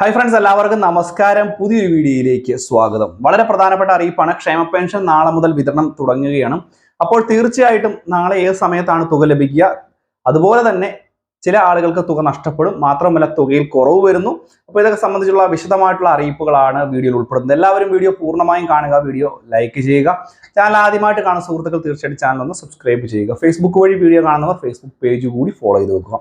Hi friends എല്ലാവർക്കും നമസ്കാരം. പുതിയൊരു വീഡിയോയിലേക്ക് സ്വാഗതം. വളരെ പ്രധാനപ്പെട്ട അറിയിപ്പാണ്. ക്ഷേമ പെൻഷൻ നാളെ മുതൽ വിതരണം തുടങ്ങുകയാണ്. അപ്പോൾ തീർച്ചയായിട്ടും നാളെ ഏത് സമയത്താണ് തുക ലഭിക്കുക? അതുപോലെ തന്നെ ചില ആളുകൾക്ക് തുക നഷ്ടപ്പെടും. മാത്രമല്ല തുകയിൽ കുറവ് വരുന്നു. അപ്പോൾ ഇതൊക്കെ സംബന്ധിച്ചുള്ള വിശദമായിട്ടുള്ള അറിയിപ്പുകളാണ് വീഡിയോയിൽ ഉൾപ്പെടുന്നത്. എല്ലാവരും വീഡിയോ പൂർണമായും കാണുക വീഡിയോ ലൈക്ക് ചെയ്യുക. ചാനൽ ആദ്യമായിട്ട് കാണുന്ന സുഹൃത്തുക്കൾ തീർച്ചയായിട്ടും ചാനൽ ഒന്ന് സബ്സ്ക്രൈബ് ചെയ്യുക. ഫേസ്ബുക്ക് വഴി വീഡിയോ കാണുന്നവർ ഫേസ്ബുക്ക് പേജ് കൂടി ഫോളോ ചെയ്ത് വെക്കുക.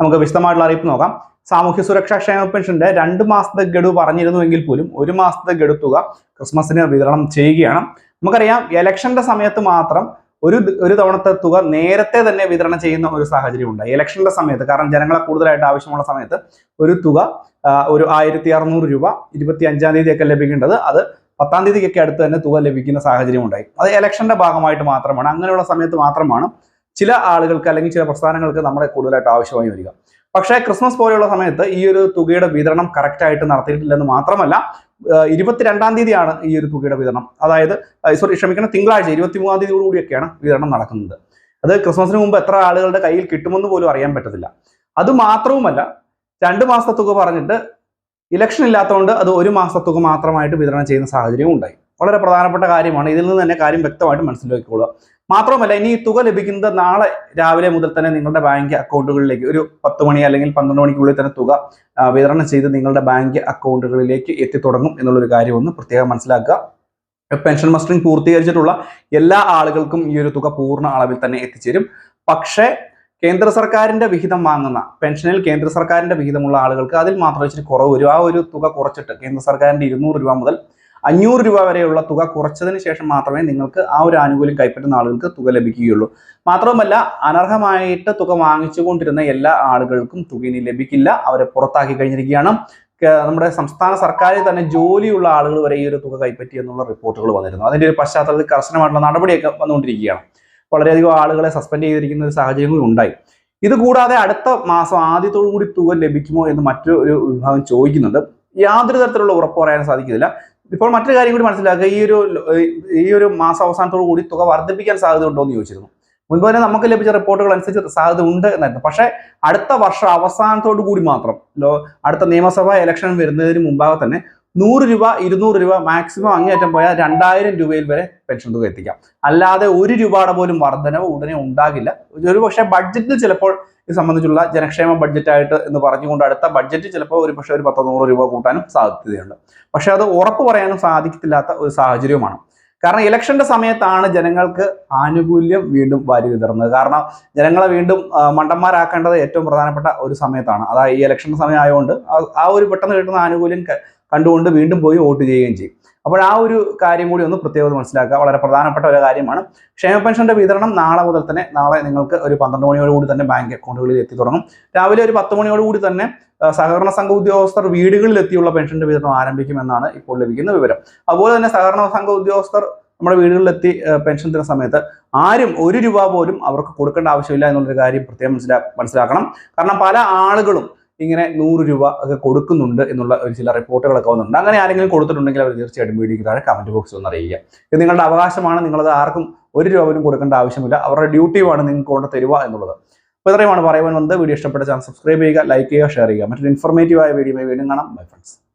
നമുക്ക് വിശദമായിട്ടുള്ള അറിയിപ്പ് നോക്കാം. സാമൂഹ്യ സുരക്ഷാ ക്ഷേമ പെൻഷന്റെ രണ്ട് മാസത്തെ ഗഡു പറഞ്ഞിരുന്നുവെങ്കിൽ പോലും ഒരു മാസത്തെ ഗഡു തുക ക്രിസ്മസിന് വിതരണം ചെയ്യുകയാണ്. നമുക്കറിയാം ഇലക്ഷന്റെ സമയത്ത് മാത്രം ഒരു ഒരു തവണത്തെ തുക നേരത്തെ തന്നെ വിതരണം ചെയ്യുന്ന ഒരു സാഹചര്യം ഉണ്ട് ഇലക്ഷന്റെ സമയത്ത് കാരണം ജനങ്ങളെ കൂടുതലായിട്ട് ആവശ്യമുള്ള സമയത്ത് ഒരു തുക ഒരു ആയിരത്തി അറുന്നൂറ് രൂപ ഇരുപത്തി അഞ്ചാം തീയതി ഒക്കെ ലഭിക്കേണ്ടത് അത് പത്താം തീയതിക്കൊക്കെ അടുത്ത് തന്നെ തുക ലഭിക്കുന്ന സാഹചര്യം ഉണ്ടായി അത് ഇലക്ഷന്റെ ഭാഗമായിട്ട് മാത്രമാണ് അങ്ങനെയുള്ള സമയത്ത് മാത്രമാണ് ചില ആളുകൾക്ക് അല്ലെങ്കിൽ ചില പ്രസ്ഥാനങ്ങൾക്ക് നമ്മുടെ കൂടുതലായിട്ട് ആവശ്യമായി വരിക. പക്ഷേ ക്രിസ്മസ് പോലെയുള്ള സമയത്ത് ഈ ഒരു തുകയുടെ വിതരണം കറക്റ്റായിട്ട് നടത്തിയിട്ടില്ലെന്ന് മാത്രമല്ല ഇരുപത്തിരണ്ടാം തീയതിയാണ് ഈ ഒരു തുകയുടെ വിതരണം. അതായത് സോറി ക്ഷമിക്കണം തിങ്കളാഴ്ച ഇരുപത്തി മൂന്നാം തീയതിയോട് കൂടിയൊക്കെയാണ് വിതരണം നടക്കുന്നത്. അത് ക്രിസ്മസിന് മുമ്പ് എത്ര ആളുകളുടെ കയ്യിൽ കിട്ടുമെന്ന് പോലും അറിയാൻ പറ്റത്തില്ല. അത് മാത്രവുമല്ല രണ്ട് മാസത്തെ തുക പറഞ്ഞിട്ട് ഇലക്ഷൻ ഇല്ലാത്തതുകൊണ്ട് അത് ഒരു മാസത്തെ തുക മാത്രമായിട്ട് വിതരണം ചെയ്യുന്ന സാഹചര്യവും ഉണ്ടായി. വളരെ പ്രധാനപ്പെട്ട കാര്യമാണ്. ഇതിൽ നിന്ന് തന്നെ കാര്യം വ്യക്തമായിട്ട് മനസ്സിലാക്കിക്കൊള്ളുക. മാത്രമല്ല ഇനി തുക ലഭിക്കുന്നത് നാളെ രാവിലെ മുതൽ തന്നെ നിങ്ങളുടെ ബാങ്ക് അക്കൗണ്ടുകളിലേക്ക് ഒരു പത്ത് മണി അല്ലെങ്കിൽ പന്ത്രണ്ട് മണിക്കുള്ളിൽ തന്നെ തുക വിതരണം ചെയ്ത് നിങ്ങളുടെ ബാങ്ക് അക്കൗണ്ടുകളിലേക്ക് എത്തിത്തുടങ്ങും എന്നുള്ളൊരു കാര്യം ഒന്ന് പ്രത്യേകം മനസ്സിലാക്കുക. പെൻഷൻ മസ്റ്ററിംഗ് പൂർത്തീകരിച്ചിട്ടുള്ള എല്ലാ ആളുകൾക്കും ഈ ഒരു തുക പൂർണ അളവിൽ തന്നെ എത്തിച്ചേരും. പക്ഷേ കേന്ദ്ര സർക്കാരിന്റെ വിഹിതം വാങ്ങുന്ന പെൻഷനിൽ കേന്ദ്ര സർക്കാരിന്റെ വിഹിതമുള്ള ആളുകൾക്ക് അതിൽ മാത്രം ഇച്ചിരി കുറവ് വരും. ആ ഒരു തുക കുറച്ചിട്ട് കേന്ദ്ര സർക്കാരിന്റെ ഇരുന്നൂറ് രൂപ മുതൽ അഞ്ഞൂറ് രൂപ വരെയുള്ള തുക കുറച്ചതിന് ശേഷം മാത്രമേ നിങ്ങൾക്ക് ആ ഒരു ആനുകൂല്യം കൈപ്പറ്റുന്ന ആളുകൾക്ക് തുക ലഭിക്കുകയുള്ളൂ. മാത്രവുമല്ല അനർഹമായിട്ട് തുക വാങ്ങിച്ചുകൊണ്ടിരുന്ന എല്ലാ ആളുകൾക്കും തുക ഇനി ലഭിക്കില്ല. അവരെ പുറത്താക്കി കഴിഞ്ഞിരിക്കുകയാണ്. നമ്മുടെ സംസ്ഥാന സർക്കാരിൽ തന്നെ ജോലിയുള്ള ആളുകൾ വരെ ഈ ഒരു തുക കൈപ്പറ്റി എന്നുള്ള റിപ്പോർട്ടുകൾ വന്നിരുന്നു. അതിന്റെ ഒരു പശ്ചാത്തലത്തിൽ കർശനമായിട്ടുള്ള നടപടിയൊക്കെ വന്നുകൊണ്ടിരിക്കുകയാണ്. വളരെയധികം ആളുകളെ സസ്പെൻഡ് ചെയ്തിരിക്കുന്ന ഒരു സാഹചര്യങ്ങളും ഉണ്ടായി. ഇത് കൂടാതെ അടുത്ത മാസം ആദ്യത്തോടു കൂടി തുക ലഭിക്കുമോ എന്ന് മറ്റൊരു വിഭാഗം ചോദിക്കുന്നുണ്ട്. യാതൊരു തരത്തിലുള്ള ഉറപ്പ് പറയാൻ സാധിക്കുന്നില്ല. ഇപ്പോൾ മറ്റൊരു കാര്യം കൂടി മനസ്സിലാക്കുക. ഈ ഒരു ഈ ഒരു മാസം അവസാനത്തോടു കൂടി തുക വർദ്ധിപ്പിക്കാൻ സാധ്യത ഉണ്ടോ എന്ന് ചോദിച്ചിരുന്നു. മുൻപ് തന്നെ നമുക്ക് ലഭിച്ച റിപ്പോർട്ടുകൾ അനുസരിച്ച് സാധ്യത ഉണ്ട് എന്നായിരുന്നു. പക്ഷേ അടുത്ത വർഷം അവസാനത്തോടു കൂടി മാത്രം അടുത്ത നിയമസഭാ ഇലക്ഷൻ വരുന്നതിന് മുമ്പാകെ തന്നെ നൂറ് രൂപ ഇരുന്നൂറ് രൂപ മാക്സിമം അങ്ങേറ്റം പോയാൽ രണ്ടായിരം രൂപയിൽ വരെ പെൻഷൻ തുക എത്തിക്കാം. അല്ലാതെ ഒരു രൂപയുടെ പോലും വർധനവ് ഉടനെ ഉണ്ടാകില്ല. ഒരു പക്ഷേ ബഡ്ജറ്റിൽ ചിലപ്പോൾ ഇത് സംബന്ധിച്ചുള്ള ജനക്ഷേമ ബഡ്ജറ്റായിട്ട് എന്ന് പറഞ്ഞുകൊണ്ട് അടുത്ത ബഡ്ജറ്റ് ചിലപ്പോൾ ഒരു പക്ഷേ ഒരു പത്തോ നൂറ് രൂപ കൂട്ടാനും സാധ്യതയുണ്ട്. പക്ഷേ അത് ഉറപ്പ് പറയാനും സാധിക്കത്തില്ലാത്ത ഒരു സാഹചര്യവുമാണ്. കാരണം ഇലക്ഷന്റെ സമയത്താണ് ജനങ്ങൾക്ക് ആനുകൂല്യം വീണ്ടും വാരി വിതറുന്നത്. കാരണം ജനങ്ങളെ വീണ്ടും മണ്ടന്മാരാക്കേണ്ടത് ഏറ്റവും പ്രധാനപ്പെട്ട ഒരു സമയത്താണ്. അതായത് ഈ ഇലക്ഷന്റെ സമയം ആയതുകൊണ്ട് ആ- ഒരു പെട്ടെന്ന് കിട്ടുന്ന ആനുകൂല്യം കണ്ടുകൊണ്ട് വീണ്ടും പോയി വോട്ട് ചെയ്യുകയും ചെയ്യും. അപ്പോൾ ആ ഒരു കാര്യം കൂടി ഒന്ന് പ്രത്യേകത മനസ്സിലാക്കുക. വളരെ പ്രധാനപ്പെട്ട ഒരു കാര്യമാണ്. ക്ഷേമ പെൻഷന്റെ വിതരണം നാളെ മുതൽ തന്നെ നാളെ നിങ്ങൾക്ക് ഒരു പന്ത്രണ്ട് മണിയോടുകൂടി തന്നെ ബാങ്ക് അക്കൗണ്ടുകളിൽ എത്തി തുടങ്ങും. രാവിലെ ഒരു പത്ത് മണിയോടുകൂടി തന്നെ സഹകരണ സംഘ ഉദ്യോഗസ്ഥർ വീടുകളിൽ എത്തിയുള്ള പെൻഷന്റെ വിതരണം ആരംഭിക്കുമെന്നാണ് ഇപ്പോൾ ലഭിക്കുന്ന വിവരം. അതുപോലെ തന്നെ സഹകരണ സംഘ ഉദ്യോഗസ്ഥർ നമ്മുടെ വീടുകളിലെത്തി പെൻഷൻ തരുന്ന സമയത്ത് ആരും ഒരു രൂപ പോലും അവർക്ക് കൊടുക്കേണ്ട ആവശ്യമില്ല എന്നുള്ളൊരു കാര്യം പ്രത്യേകം മനസ്സിലാ മനസ്സിലാക്കണം. കാരണം പല ആളുകളും ഇങ്ങനെ നൂറ് രൂപ ഒക്കെ കൊടുക്കുന്നുണ്ട് എന്നുള്ള ഒരു ചില റിപ്പോർട്ടുകളൊക്കെ വന്നിട്ടുണ്ട്. അങ്ങനെ ആരെങ്കിലും കൊടുത്തിട്ടുണ്ടെങ്കിൽ അവർ തീർച്ചയായിട്ടും വീഡിയോയ്ക്ക് താഴെ കമന്റ് ബോക്സിൽ ഒന്ന് അറിയിക്കുക ഇത് നിങ്ങളുടെ അവകാശമാണ് നിങ്ങളത് ആർക്കും ഒരു രൂപ പോലും കൊടുക്കേണ്ട ആവശ്യമില്ല. അവരുടെ ഡ്യൂട്ടിയുമാണ് നിങ്ങൾക്ക് കൊണ്ട് തരുക എന്നുള്ളത്. അപ്പോൾ ഇത്രയുമാണ് പറയുവാൻ വന്നത്. വീഡിയോ ഇഷ്ടപ്പെട്ട ചാനൽ സബ്സ്ക്രൈബ് ചെയ്യുക ലൈക്ക് ചെയ്യുക ഷെയർ ചെയ്യുക. മറ്റൊരു ഇൻഫോർമേറ്റീവായ വീഡിയോ വീണ്ടും കാണാം. Bye friends